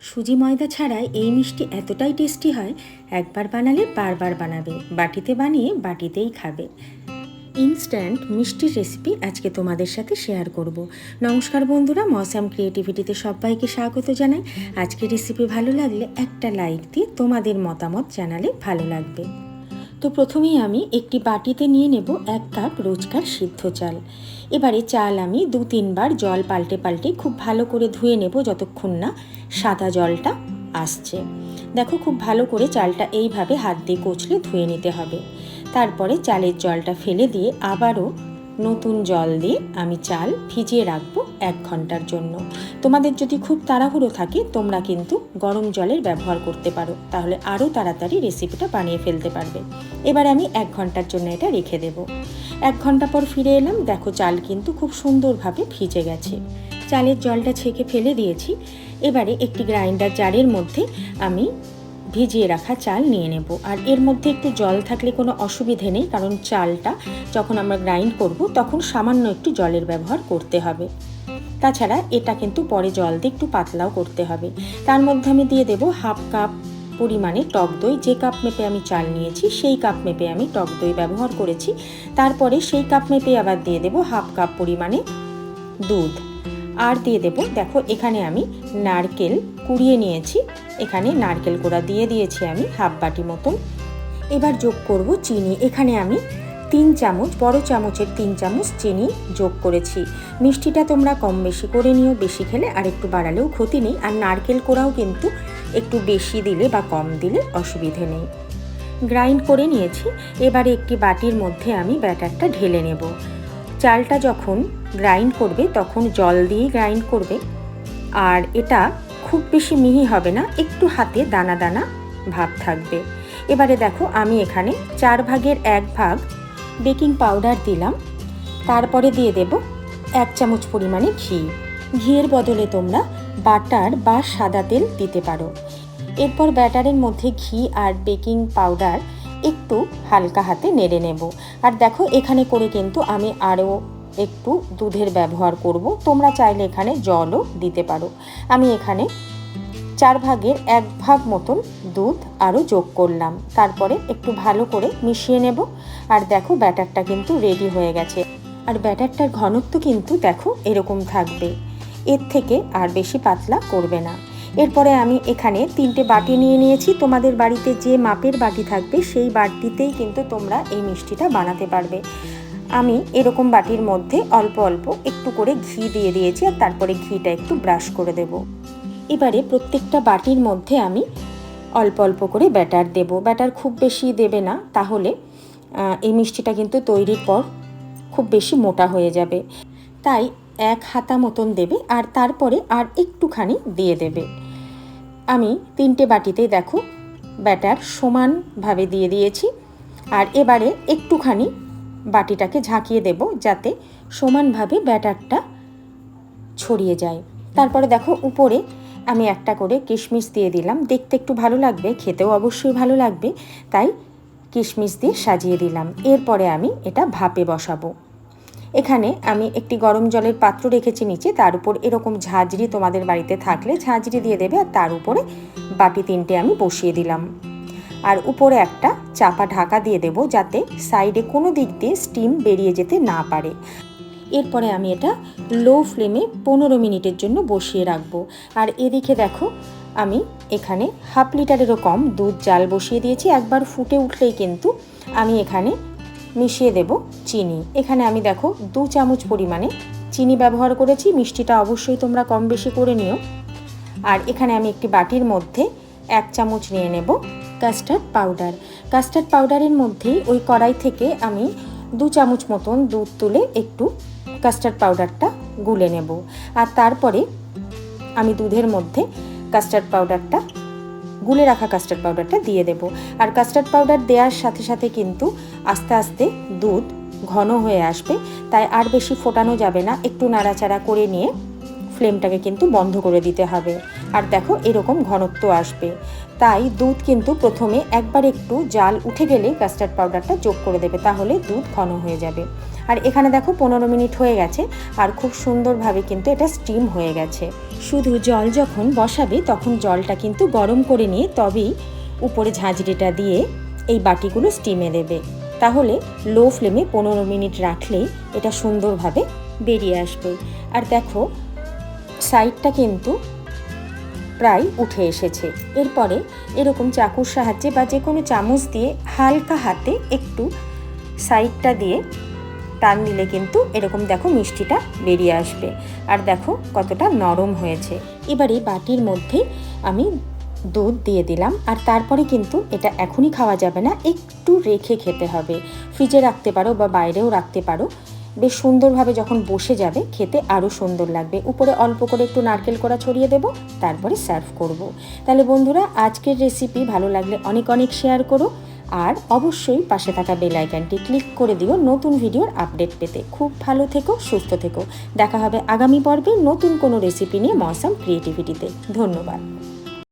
সুজি ময়দা ছাড়া এই মিষ্টি এতটাই টেস্টি হয়, একবার বানালে বারবার বানাবে, বাটিতে বানিয়ে বাটিতেই খাবে। ইনস্ট্যান্ট মিষ্টির রেসিপি আজকে তোমাদের সাথে শেয়ার করব। নমস্কার বন্ধুরা, মসাম ক্রিয়েটিভিটিতে সবাইকে স্বাগত জানাই। আজকে রেসিপি ভালো লাগলে একটা লাইক দিয়ে তোমাদের মতামত জানালে ভালো লাগবে। তো প্রথমেই আমি একটি বাটিতে নিয়ে নেব এক কাপ রোজকার সিদ্ধ চাল। এবারে চাল আমি দু তিনবার জল পাল্টে পাল্টে খুব ভালো করে ধুয়ে নেব যতক্ষণ না সাদা জলটা আসছে। দেখো খুব ভালো করে চালটা এইভাবে হাত দিয়ে কচলে ধুয়ে নিতে হবে। তারপরে চালের জলটা ফেলে দিয়ে আবারও নতুন জল দিয়ে আমি চাল ভিজিয়ে রাখব এক ঘণ্টার জন্য। তোমাদের যদি খুব তাড়াহুড়ো থাকে, তোমরা কিন্তু গরম জলের ব্যবহার করতে পারো। তাহলে আরও তাড়াতাড়ি রেসিপিটা বানিয়ে ফেলতে পারবে। এবার আমি এক ঘণ্টার জন্য এটা রেখে দেব। এক ঘণ্টা পর ফিরে এলাম, দেখো চাল কিন্তু খুব সুন্দরভাবে ভিজে গেছে। চালের জলটা ছেঁকে ফেলে দিয়েছি। এবারে একটি গ্রাইন্ডার জারের মধ্যে আমি ভিজিয়ে রাখা চাল নিয়ে নেব। আর এর মধ্যে একটু জল থাকলে কোনো অসুবিধে নেই, কারণ চালটা যখন আমরা গ্রাইন্ড করব, তখন সামান্য একটু জলের ব্যবহার করতে হবে। তাছাড়া এটা কিন্তু পরে জল দিয়ে একটু পাতলাও করতে হবে। তার মধ্যে আমি দিয়ে দেব হাফ কাপ পরিমাণে টক দই। যে কাপ মেপে আমি চাল নিয়েছি, সেই কাপ মেপে আমি টক দই ব্যবহার করেছি। তারপরে সেই কাপ মেপে আবার দিয়ে দেব হাফ কাপ পরিমাণে দুধ। আর দিয়ে দেব, দেখো এখানে আমি নারকেল কুড়িয়ে নিয়েছি, এখানে নারকেল কোড়া দিয়ে দিয়েছি আমি হাফ বাটি মতন। এবার যোগ করব চিনি, এখানে আমি তিন চামচ, বড় চামচের তিন চামচ চিনি যোগ করেছি। মিষ্টিটা তোমরা কম বেশি করে নিও, বেশি খেলে আর একটু বাড়ালেও ক্ষতি নেই, আর নারকেল কোড়াও কিন্তু একটু বেশি দিলে বা কম দিলে অসুবিধে নেই। গ্রাইন্ড করে নিয়েছি, এবারে একটি বাটির মধ্যে আমি ব্যাটারটা ঢেলে নেব। চালটা যখন গ্রাইন্ড করবে, তখন জল দিয়ে গ্রাইন্ড করবে। আর এটা খুব বেশি মিহি হবে না, একটু হাতে দানা দানা ভাব থাকবে। এবারে দেখো, আমি এখানে চার ভাগের এক ভাগ বেকিং পাউডার দিলাম। তারপরে দিয়ে দেব এক চামচ পরিমাণে ঘি। ঘিয়ের বদলে তোমরা বাটার বা সাদা তেল দিতে পারো। এরপর ব্যাটারের মধ্যে ঘি আর বেকিং পাউডার একটু হালকা হাতে নেড়ে নেব। আর দেখো, এখানে করে কিন্তু আমি আরও একটু দুধের ব্যবহার করব। তোমরা চাইলে এখানে জলও দিতে পারো। আমি এখানে চার ভাগের এক ভাগ মতন দুধ আরও যোগ করলাম। তারপরে একটু ভালো করে মিশিয়ে নেব। আর দেখো, ব্যাটারটা কিন্তু রেডি হয়ে গেছে। আর ব্যাটারটার ঘনত্ব কিন্তু দেখো, এরকম থাকবে। এর থেকে আর বেশি পাতলা করবে না। এরপরে আমি এখানে তিনটে বাটি নিয়ে নিয়েছি। তোমাদের বাড়িতে যে মাপের বাটি থাকবে, সেই বাটিতেই কিন্তু তোমরা এই মিষ্টিটা বানাতে পারবে। আমি এরকম বাটির মধ্যে অল্প অল্প একটু করে ঘি দিয়ে দিয়েছি আর তারপরে ঘিটা একটু ব্রাশ করে দেব। এবারে প্রত্যেকটা বাটির মধ্যে আমি অল্প অল্প করে ব্যাটার দেব। ব্যাটার খুব বেশি দেবে না, তাহলে এই মিষ্টিটা কিন্তু তৈরির পর খুব বেশি মোটা হয়ে যাবে। তাই এক হাতা মতন দেবে আর তারপরে আর একটুখানি দিয়ে দেবে। আমি তিনটে বাটিতেই দেখো, ব্যাটার সমানভাবে দিয়ে দিয়েছি। আর এবারে একটুখানি বাটিটাকে ঝাঁকিয়ে দেব যাতে সমানভাবে ব্যাটারটা ছড়িয়ে যায়। তারপরে দেখো, উপরে আমি একটা করে কিশমিশ দিয়ে দিলাম। দেখতে একটু ভালো লাগবে, খেতেও অবশ্যই ভালো লাগবে। তাই কিশমিশ দিয়ে সাজিয়ে দিলাম। এরপরে আমি এটা ভাপে বসাবো। এখানে আমি একটি গরম জলের পাত্র রেখেছি নিচে, তার উপর এরকম ঝাঁঝরি তোমাদের বাড়িতে থাকলে ঝাঁঝরি দিয়ে দেবে আর তার উপরে বাটি তিনটে আমি বসিয়ে দিলাম। আর উপরে একটা চাপা ঢাকা দিয়ে দেব যাতে সাইডে কোনো দিক দিয়ে স্টিম বেরিয়ে যেতে না পারে। এরপরে আমি এটা লো ফ্লেমে পনেরো মিনিটের জন্য বসিয়ে রাখব। আর এদিকে দেখো, আমি এখানে হাফ লিটারেরও কম দুধ জাল বসিয়ে দিয়েছি। একবার ফুটে উঠলেই কিন্তু আমি এখানে মিশিয়ে দেব চিনি। এখানে আমি দেখো দু চামচ পরিমাণে চিনি ব্যবহার করেছি, মিষ্টিটা অবশ্যই তোমরা কম বেশি করে নিও। আর এখানে আমি একটি বাটির মধ্যে এক চামচ নিয়ে নেব কাস্টার্ড পাউডার। কাস্টার্ড পাউডারের মধ্যেই ওই কড়াই থেকে আমি দু চামচ মতন দুধ তুলে একটু কাস্টার্ড পাউডারটা গুলে নেব। আর তারপরে আমি দুধের মধ্যে কাস্টার্ড পাউডারটা গুলে রাখা কাস্টার্ড পাউডারটা দিয়ে দেব। আর কাস্টার্ড পাউডার দেওয়ার সাথে সাথে কিন্তু আস্তে আস্তে দুধ ঘন হয়ে আসবে। তাই আর বেশি ফোটানো যাবে না। একটু নাড়াচাড়া করে নিয়ে ফ্লেমটাকে কিন্তু বন্ধ করে দিতে হবে। আর দেখো এরকম ঘনত্ব আসবে। তাই দুধ কিন্তু প্রথমে একবার একটু জাল উঠে গেলে কাস্টার্ড পাউডারটা যোগ করে দেবে। তাহলে দুধ ঘন হয়ে যাবে। আর এখানে দেখো পনেরো মিনিট হয়ে গেছে, আর খুব সুন্দরভাবে কিন্তু এটা স্টিম হয়ে গেছে। শুধু জল যখন বসাবে, তখন জলটা কিন্তু গরম করে নিয়ে তবেই উপরে ঝাঁঝরিটা দিয়ে এই বাটিগুলো স্টিমে দেবে। তাহলে লো ফ্লেমে পনেরো মিনিট রাখলেই এটা সুন্দরভাবে বেরিয়ে আসবে। আর দেখো, সাইডটা কিন্তু প্রায় উঠে এসেছে। এরপরে এরকম চাকুর সাহায্যে বা যে কোনো চামচ দিয়ে হালকা হাতে একটু সাইডটা দিয়ে টান দিলে কিন্তু এরকম দেখো মিষ্টিটা বেরিয়ে আসবে। আর দেখো কতটা নরম হয়েছে। এবারে বাটির মধ্যে আমি দুধ দিয়ে দিলাম। আর তারপরে কিন্তু এটা এখনই খাওয়া যাবে না, একটু রেখে খেতে হবে। ফ্রিজে রাখতে পারো বা বাইরেও রাখতে পারো। বেশ সুন্দরভাবে যখন বসে যাবে, খেতে আরও সুন্দর লাগবে। উপরে অল্প করে একটু নারকেল করা ছড়িয়ে দেবো, তারপরে সার্ভ করব। তাহলে বন্ধুরা, আজকের রেসিপি ভালো লাগলে অনেক অনেক শেয়ার করো। আর অবশ্যই পাশে থাকা বেল আইকনটি ক্লিক করে দিও নতুন ভিডিওর আপডেট পেতে। খুব ভালো থেকো, সুস্থ থেকো। দেখা হবে আগামী পর্বে নতুন কোনো রেসিপি নিয়ে মৌসাম ক্রিয়েটিভিটিতে ধন্যবাদ।